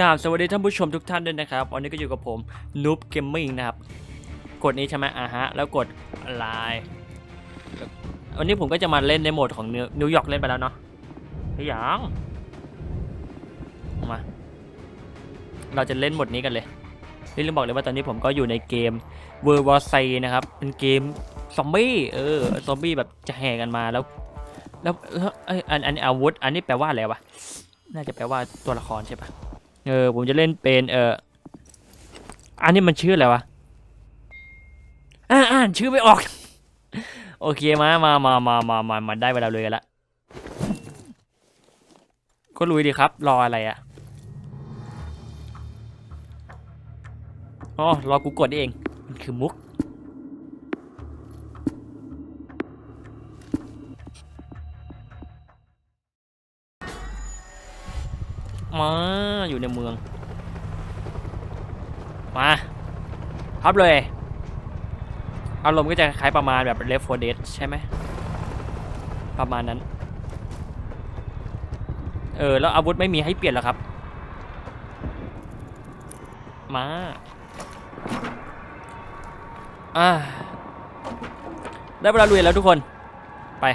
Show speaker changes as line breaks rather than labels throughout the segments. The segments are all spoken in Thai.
กราบสวัสดีท่านผู้ชมทุกท่านด้วยนะครับ วันนี้ก็อยู่กับผมนูบเกมมิ่งนะครับ กดนี้ใช่ไหมอ่าฮะ แล้วกดไลน์วันนี้ผมก็จะมาเล่นในโหมดของนิวยอร์กเล่นไปแล้วเนาะหรือยังมา เราจะเล่นโหมดนี้กันเลยนี่ลืมบอกเลยว่าตอนนี้ผมก็อยู่ในเกม World War Z นะครับ เป็นเกมซอมบี้ เออ ซอมบี้แบบจะแห่กันมาแล้ว แล้วเอ้ยเอ้ยอันอันอาวุธ อันนี้แปลว่าอะไรวะ น่าจะแปลว่าตัวละครใช่ปะ เออผมจะเล่นเป็นเอออันนี้มันชื่ออะไรวะอ่าอ่านชื่อไม่ออก โอเคมามามามามามามาได้เวลาเลยกันละก็ลุยดีครับ รออะไรอะอ๋อรอกูกดเอง มันคือมุก มาอยู่ในเมือง มาพับเลย อารมณ์ก็จะคล้ายประมาณแบบ Left 4 Dead ใช่ไหม ประมาณนั้น เออ แล้วอาวุธไม่มีให้เปลี่ยนหรอครับ มาอ่าได้เวลาลุยแล้วทุกคน ไป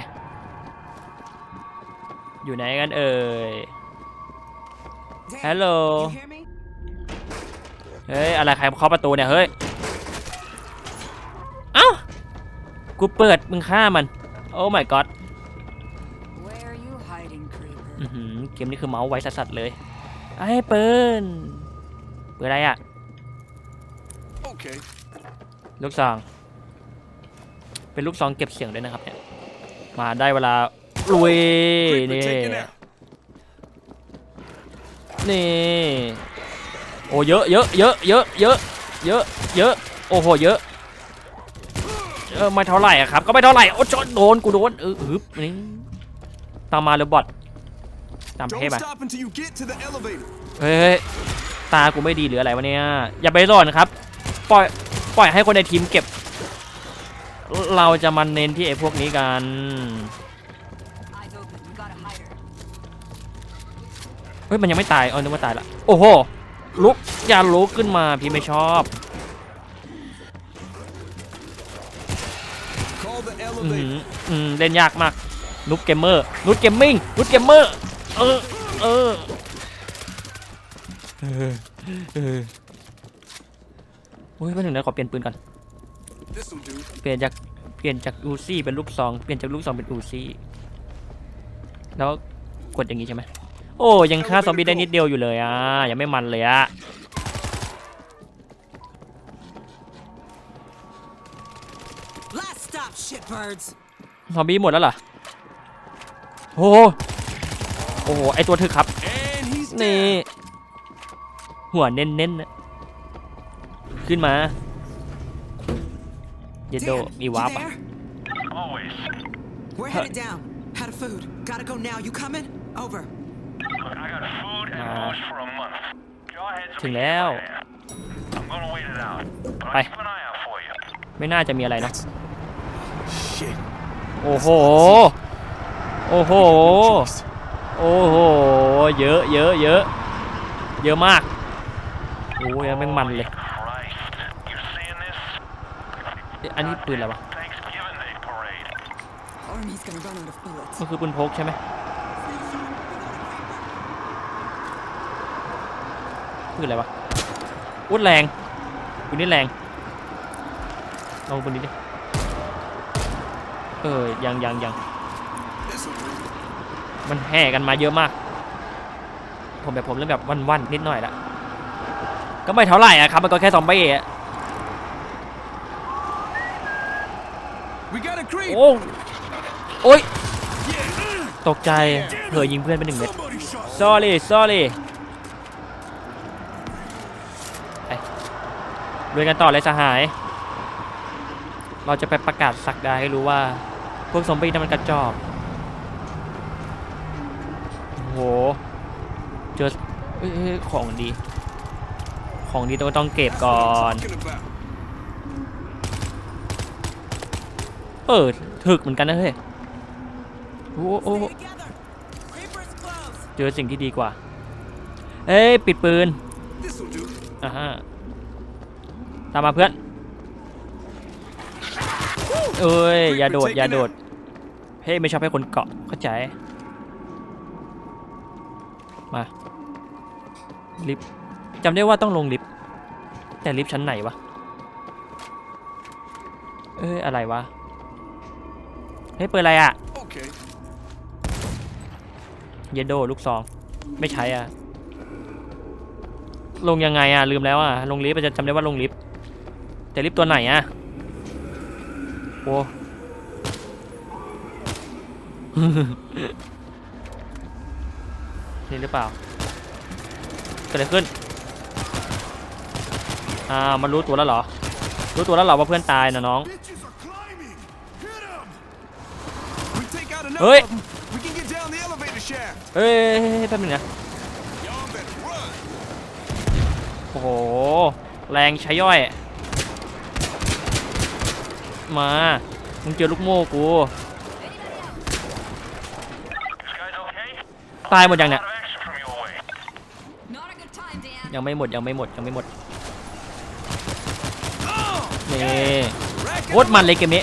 อยู่ไหนกันเอ่ย ฮัลโหล
You hear me?
เฮ้ย อะไรใครเคาะประตูเนี่ย เฮ้ย เอ้า กูเปิดมึงฆ่ามัน โอ้ my god
Where are you hiding, creeper?
อือหือเกมนี้คือเมาส์ไว้สัสๆเลย ไอ้เปิลเปิดอะไรอะ
Okay.
ลูกซอง เป็นลูกซองเก็บเสียงด้วยนะครับเนี่ย มาได้เวลาลุย
Creeper
นี่
taken out.
นี่ โอ้เยอะเยอะเยอะเยอะเยอะเยอะเยอะโอ้โหเยอะเออไม่เท่าไหร่อะครับ ก็ไม่เท่าไหร่โอ้จนโดนกูโดนเออฮึบนี่ตามมาเลยบอทตามเท
Don't
พอะ
stop until you get to the elevator.
เฮ้ยเฮ้ยตากูไม่ดีหรืออะไรวะเนี่ยอย่าไปหล่นครับ ปล่อยปล่อยให้คนในทีมเก็บ เราจะมาเน้นที่ไอ้พวกนี้กัน เฮ้ยมันยังไม่ตายเออนึกว่าตายละโอ้โหลุกอย่าลุกขึ้นมาพี่ไม่ชอบอืมอืมเล่นยากมากนุบเกมเมอร์นุบเกมมิ่งนุบเกมเมอร์เออเออเออเออโอ้ยมาถึงแล้วขอเปลี่ยนปืนก่อนเปลี่ยนจากเปลี่ยนจากอูซี่เป็นลูกซองเปลี่ยนจากลูกซองเป็นอูซี่แล้วกดอย่างนี้ใช่ไหม โอ้ยังฆ่าซอมบี้ได้นิดเดียวอยู่เลยอะยังไม่มันเลยอะ
Last stop, shitbirds.
ซอมบี้หมดแล้วเหรอโอ้โหโอ้โหไอตัวถึกครับ
And he's
นี่
dead.
หัวเน้นๆนะขึ้นมาเยนโด
Dan,
มี
you
วาร์ปอะ
there?
Always.
We're headed down. Out of food. Gotta go now. You coming? Over.
Look, I got food and
Nah.
booze for a month. Jawheads will
ถึง
be
แล้ว
here by then. I'm gonna wait it out. But
Bye.
I'll keep an eye out for you.
ไม่น่าจะมีอะไรนะ
Shit.
โอ้โห โอ้โห
No choice.
โอ้โห เยอะเยอะเยอะ เยอะมาก โอ้ยแม่งมันเลย
Christ. You seeing this?
เอ๊ะอันนี้ปืนอะไรวะ
Thanksgiving Day parade.
Army's gonna run out of bullets.
มันคือปืนพกใช่ไหม ปืนอะไรวะอุ้ดแรงปืนนี้แรงลองปืนนี้ดิเออยังยังยัง
This'll do.
มันแห่กันมาเยอะมาก ผมแบบผมเริ่มแบบวันๆนิดหน่อยละก็ไม่เท่าไหร่อะครับมันก็แค่ซอมบี้อะ
We got a creep.
โอ้โอ้ย
Yeah.
ตกใจเผลอยิงเพื่อนไปหนึ่งเม็ด
Somebody shot.
sorry sorry ไป เรียนกันต่อเลยสหาย เราจะไปประกาศสักดาให้รู้ว่า พวกซอมบี้นั้นมันกระจอกโอ้โหเจอเอ้ยเอ้ยของดี ของดีต้องต้องเก็บก่อน
Talking about.
เออถึกเหมือนกันนะเฮ้ยโอ้โอ้
Stay together. Creeper's close.
เจอสิ่งที่ดีกว่า เอ้ย ปิดปืน
This'll do.
อ่าฮะ ตามมาเพื่อนเอ้ยอย่าโดดอย่าโดดเฮ้ยไม่ชอบให้คนเกาะเข้าใจมาลิฟต์จำได้ว่าต้องลงลิฟต์แต่ลิฟต์ชั้นไหนวะเอ้ยอะไรวะเฮ้ยเปิดอะไรอะ
Okay.
เยนโดลูกซองไม่ใช้อะลงยังไงอะลืมแล้วอะลงลิฟต์จะจำได้ว่าลงลิฟต์ แต่ลิฟตัวไหนอะโอ้นี่หรือเปล่าเกิดอะไรขึ้น อ่า มันรู้ตัวแล้วเหรอ รู้ตัวแล้วเหรอว่าเพื่อนตายนะน้อง
Bitches are climbing. Hit 'em. We take out enough
Oi.
of 'em, We can get down the elevator shaft.
เอ้ยแป๊บนึงนะโอ้โห แรงใช้ย่อย มา มึงเจอลูกโม่กู ตายหมดยังเนี่ย ยังไม่หมดยังไม่หมดยังไม่หมดนี่โคตรมันเลยเกมนี้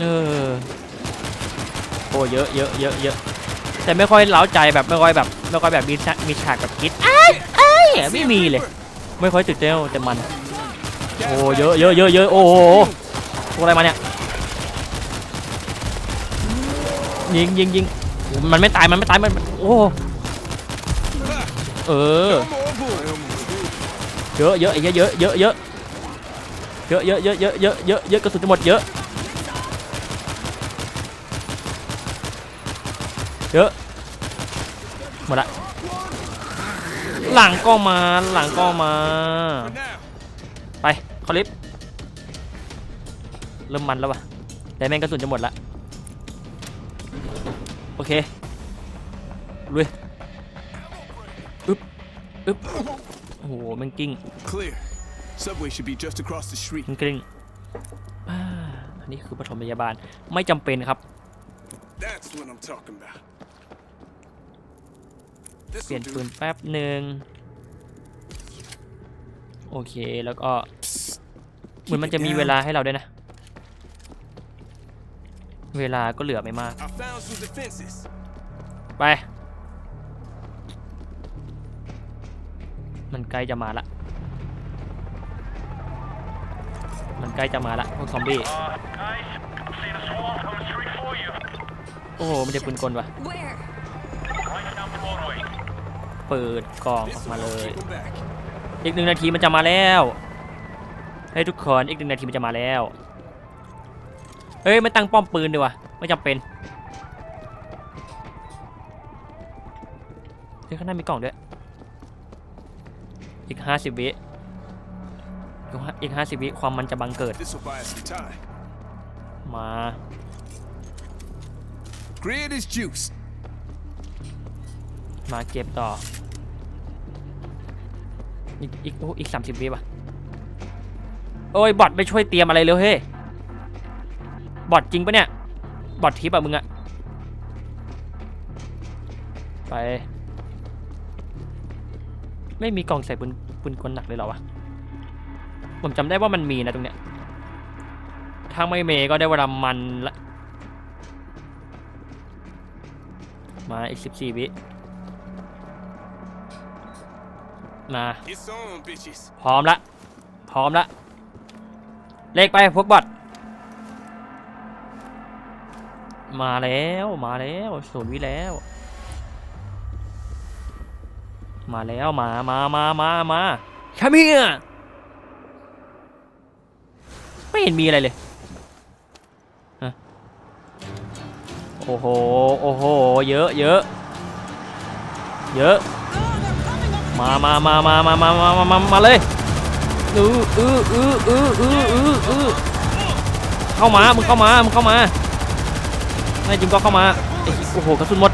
เออโอ้เยอะเยอะเยอะเยอะแต่ไม่ค่อยเล้าใจแบบไม่ค่อยแบบไม่ค่อยแบบมีฉากมีฉากแบบคิดอ้ายอ้ยไม่มีเลย ไม่ค่อยตื่นเต้นแต่มัน โอ้เยอะเยอะเยอะเยอะโอ้โหตัวอะไรมาเนี่ยยิงยิงยิงมันไม่ตายมันไม่ตายมันโอ้เออเยอะเยอะเยเยอะเยอะเยอะเยอะเยอะเยอะเยอะเยอะเยอะเยอะกระสุนจะหมดเยอะเยอะหมดละหลังก็มาหลังก็มา
For now.
ไปเขาลิฟต์เริ่มมันแล้ววะแต่แม่งกระสุนจะหมดละโอเคลุยอึ๊บอึ๊บโอ้โหแม่งกิ้ง
Clear. Subway should be just across the street.
กิ้งกริ้งอ่าอันนี้คือปฐมพยาบาลไม่จำเป็นครับ
That's what I'm talking about.
เปลี่ย
This'll
นปืน
do.
แป๊บหนึ่งโอเคแล้วก็ เหมือนมันจะมีเวลาให้เราด้วยนะ เวลาก็เหลือไม่มาก
I found some defenses.
ไป มันใกล้จะมาละ มันใกล้จะมาละพวกซอมบี้
Uh, guys, see the swarm coming straight for you.
โอ้โห มันจะปืนกลวะ
Where?
Right down the roadway.
เปิดกล่องออก
This'll
มาเล
help
ย
keep 'em back.
อีกหนึ่งนาทีมันจะมาแล้ว ให้ทุกคนอีกหนึ่งนาทีมันจะมาแล้ว เฮ้ยไม่ตั้งป้อมปืนดีกว่าไม่จำเป็นเฮ้ยข้างหน้ามีกล่องด้วย อีกห้าสิบวิอีกห้าอีกห้าสิบวิความมันจะบังเกิด
This'll buy us some time.
มา
Grid is juice.
มาเก็บต่อ อีกอีกโอ้อีกสามสิบวิป่ะโอ้ยบอทไม่ช่วยเตรียมอะไรเลยเฮ้ยบอทจริงปะเนี่ยบอททิปอะมึงอะไป ไม่มีกล่องใส่ปืนปืนกลหนักเลยเหรอวะผมจำได้ว่ามันมีนะตรงเนี้ยถ้าไม่เมก็ได้เวลามันละมาอีกสิบสี่วิมา
It's on, bitches.
พร้อมละ พร้อมละ เลขไปพวกบอทมาแล้วมาแล้วศูนย์วิแล้ว มาแล้วมามามามามาแคมเมียไม่เห็นมีอะไรเลยโอ้โหโอ้โหเยอะเยอะเยอะมามามามามามามามามาเลย อืออืออืออืออืออืออือเข้ามา มึงเข้ามา มึงเข้ามาไม่จิงก็เข้ามาไอ้โอ้โหกระสุนหมด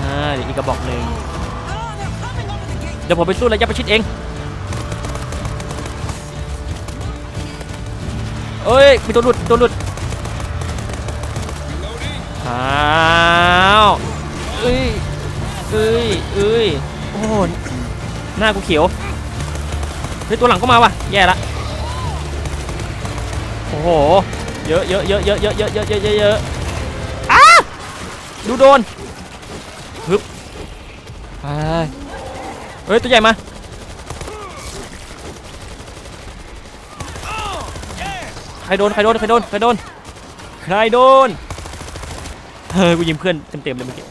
อ่าเดี๋ยวอีกกระบอกหนึ่งเดี๋ยวผมไปสู้ระยะประชิดเองเอ้ยมีตัวหลุดตัวหลุดอ้าวเอ้ยเอ้ยเอ้ยโอ้โหหน้ากูเขียว เฮ้ยตัวหลังก็มาว่ะแย่ละโอ้โหเยอะเยอะเยอะเยอะเยอะเยอะเยอะเยอะเยอะอ้าดูโดนฮึบไปเฮ้ยตัวใหญ่มาใครโดนใครโดนใครโดนใครโดนใครโดนเฮ้ยกูยิงเพื่อนเต็มๆเลยเมื่อกี้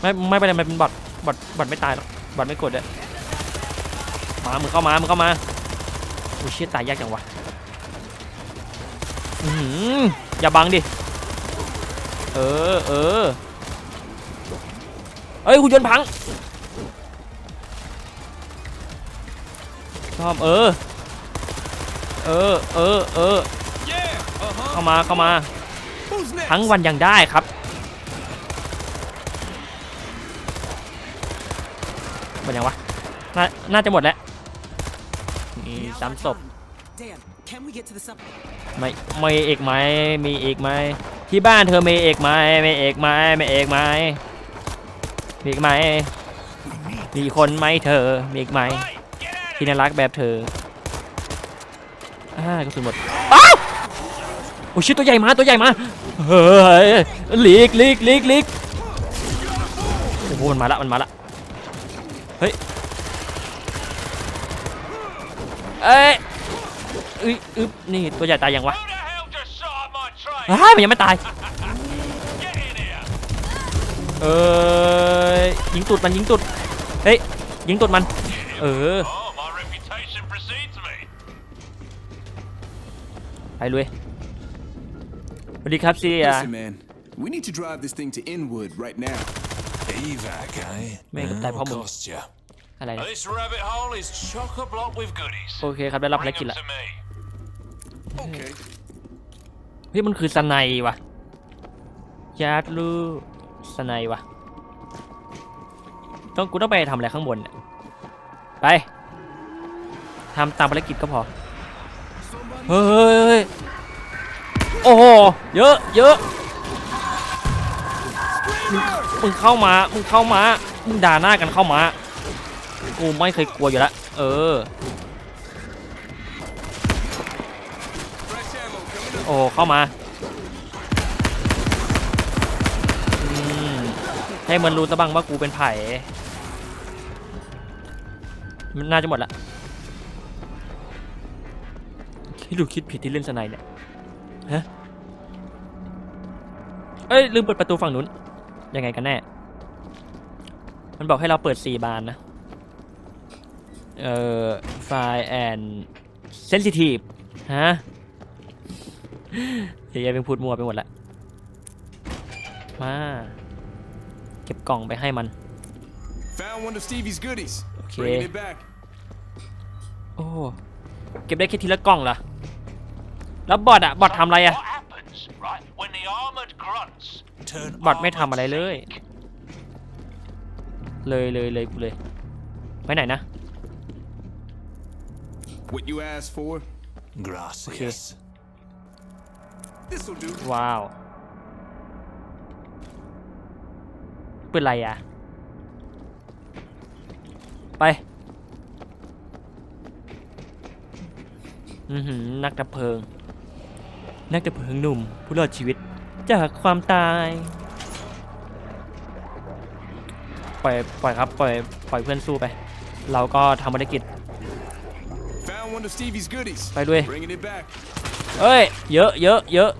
ไม่ไม่เป็นไรมันเป็นบอทบอทบอทไม่ตายหรอกบอทไม่กดเลย มามึงเข้ามามึงเข้ามาโอ้ยเชี่ยตายยากจังวะอื้อย่าบังดิเออเออเอ้ยหุ่นยนต์พังชอบเออเออเออเออเข้ามาเข้ามาทั้งวันยังได้ครับหมดยังวะนน่าจะหมดแล้ว นี่
Now's
สาม
our
ศพ
time. Dan, can we get to the sub?
ไม่ไม่เอกไหมมีเอกไหมที่บ้านเธอมีเอกไหมไม่เอกไหมไม่เอกไหมมีเอกไหมมีคนไหมเธอมีเอกไหม
Hey, get out of
ที่น่ารักแบบเธออ่ากระสุนหมดอ้าวโอ้ชิตตัวใหญ่มาตัวใหญ่มาเฮ้ยหลีกหลีกหลีกหลีกโอ้โหมันมาละมันมาละเฮ้ย เอ้ยอึ๊บอึ๊บนี่ตัวใหญ่ตายยังวะ
Who the hell just shot at my train?
อ้าวมันยังไม่ตาย
Get in here.
เอ้ยยิงตุดมันยิงตุดเฮ้ยยิงตุดมัน เออ
Oh, my reputation precedes me.
ไปเลยสวัสดีครับเซีย
Listen, man. We need to drive this thing to Inwood right now.
Evac, eh?
Man,
Yeah,
that
what
problem.
cost you?
อะไรเนี่ย
This rabbit hole is chock a block with goodies.
โอเคครับได้รับภาร
Bring
กิจ
them
ละ
to me.
Okay.
เฮ้ยมันคือสไนด์ว่ะยาร์ดลูสไนด์ว่ะต้องกูต้องไปทำอะไรข้างบนเนี่ยไปทำตามภารกิจก็พอ เฮ้ยเฮ้ยเฮ้ยโอ้โหเยอะเยอะมึงมึงเข้ามามึงเข้ามามึงด่าหน้ากันเข้ามา กูไม่เคยกลัวอยู่แล้วเออ โอ้ เข้ามาอืมให้มันรู้ซะบ้างว่ากูเป็นไผ่มันน่าจะหมดละคิดดูคิดผิดที่เล่นสไนด์เนี่ย ฮะ เอ้ย ลืมเปิดประตูฝั่งนู้น ยังไงกันแน่ มันบอกให้เราเปิด4บานนะ เอ่อไฟล์ and sensitive ฮะเฮียเป็นพูดมัวไปหมดละมา เก็บกล่องไปให้มัน
Found one of Stevie's goodies.
Okay.
Bringing it back.
โอ้ เก็บได้แค่ทีละกล่องเหรอ แล้วบอทอะบอททำอะไรอะ
What happens, right, when the armored grunts turn
บอทไม่ทำ
armored
อะไรเลย
sick?
เลยเลยเลยกูเลย ไปไหนนะ
What you asked for?
Gracias.
This'll do.
ว้าวปืนอะไรอะไป อือหือนักดับเพลิง นักดับเพลิงหนุ่ม ผู้รอดชีวิต จากความตาย ปล่อย ปล่อยครับ ปล่อย ปล่อยเพื่อนสู้ไป เราก็ทำภารกิจ ไปด้วย
Bringing it back.
เอ้ย เยอะเยอะเยอะ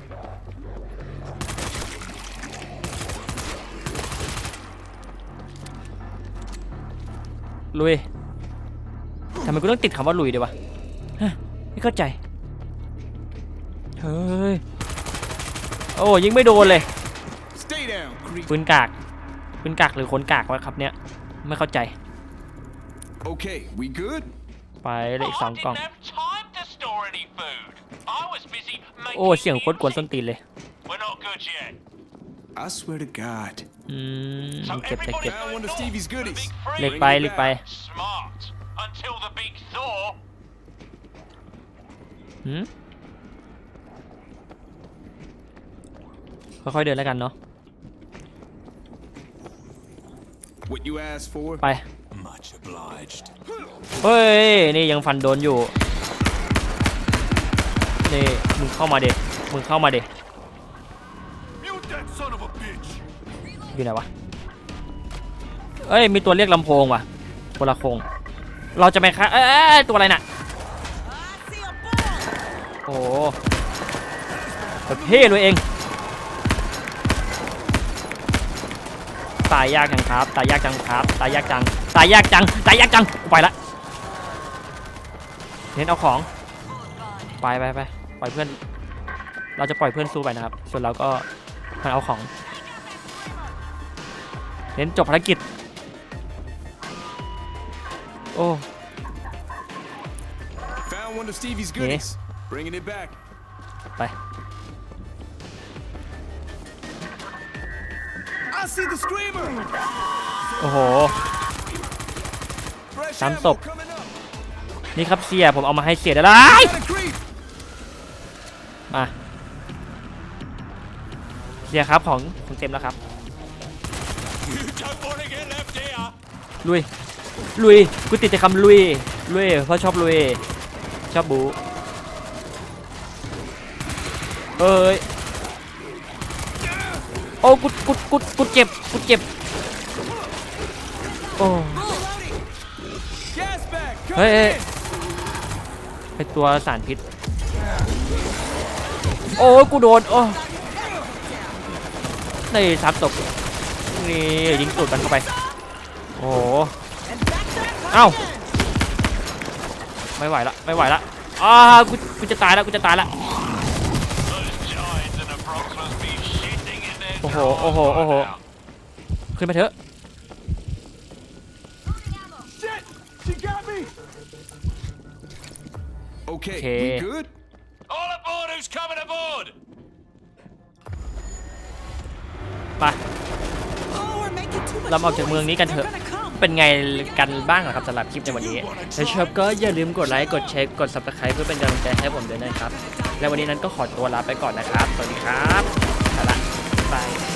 ลุยทำไมกูต้องติดคำว่าลุยด้วยวะฮะไม่เข้าใจ เฮ้ย โอ้ยิงไม่โดนเลย
Stay down, creep.
ปืนกากปืนกากหรือคนกากวะครับเนี้ยไม่เข้าใจ
Okay, we good?
ไปเลยอีก
Oh,
ส
I
องกล่อง
didn't have time to store any food. I was busy making
โอ้ เสียงโคตรกวนส้น
music.
ตีนเลย
We're not good yet.
I swear to God.
อืม
So
เก็บแต่
everybody
เก็บ
Found one of
go
Stevie's
north to the
goodies.
big free.
เหล็กไปเหล็กไป
Smart. Until the big Thor
หืมค่อยๆเดินแล้วกันเนาะ
What you asked for?
ไป
Much obliged.
เฮ้ย นี่ยังฟันโดนอยู่ นี่ มึงเข้ามาเด็มึงเข้ามาเด็
Mute that son of a bitch.
อยู่ไหนวะ เอ้ย มีตัวเรียกลำโพงว่ะคนละโคง เราจะไปคะเอ้ยตัวอะไรน่ะ โอ้โหแบบเท่เลยเอง ตายยากจังครับ ตายยากจังครับ ตายยากจัง ตายยากจังตายยากจังกูไปละเน้นเอาของไปไปไปปล่อยเพื่อน เราจะปล่อยเพื่อนสู้ไปนะครับ ส่วนเราก็มาเอาของเน้นจบภารกิจ โอ้
Found one of Stevie's goodies. Bringing it back.
ไป
I see the screamer.
โอ้โห
Fresh
Tám
ammo
tục.
coming up.
นี่ครับเสียผมเอามาให้เสียได้ไรมาเสียครับของของเต็มแล้วครับลุยลุยกูติดแต่คำลุยลุยเพราะชอบลุยชอบบูเอ้ยโอ้กูกูกูกูเจ็บกูเจ็บโอ้
bag. Coming
Hey, hey.
in.
เป็นตัวสารพิษ โอ้กูโดน โอ้นี่ซับตก นี่ยิงตูดมันเข้าไป โอ้เอ้า ไม่ไหวละ ไม่ไหวละอ้ากูกูจะตายล้วกูจะตายล้ว
Those giants and the Bronx must be shitting in their
โอ้โห โอ้โห โอ้โห ขึ้นไปเถอะ
Okay.
Okay.
We good?
All aboard who's coming aboard!
ไป
Oh, we're making too much
เรามาออกจากเมืองนี้กันเถอะ
They're gonna come.
เป็นไงกันบ้างเหรอครับสำหรับคลิปในวันนี้ถ้าชอบก็อย่าลืมกดไลค์ กดแชร์ กด subscribe เพื่อเป็นกำลังใจให้ผมด้วยนะครับ และวันนี้นั้นก็ขอตัวลาไปก่อนนะครับ สวัสดีครับไปละบาย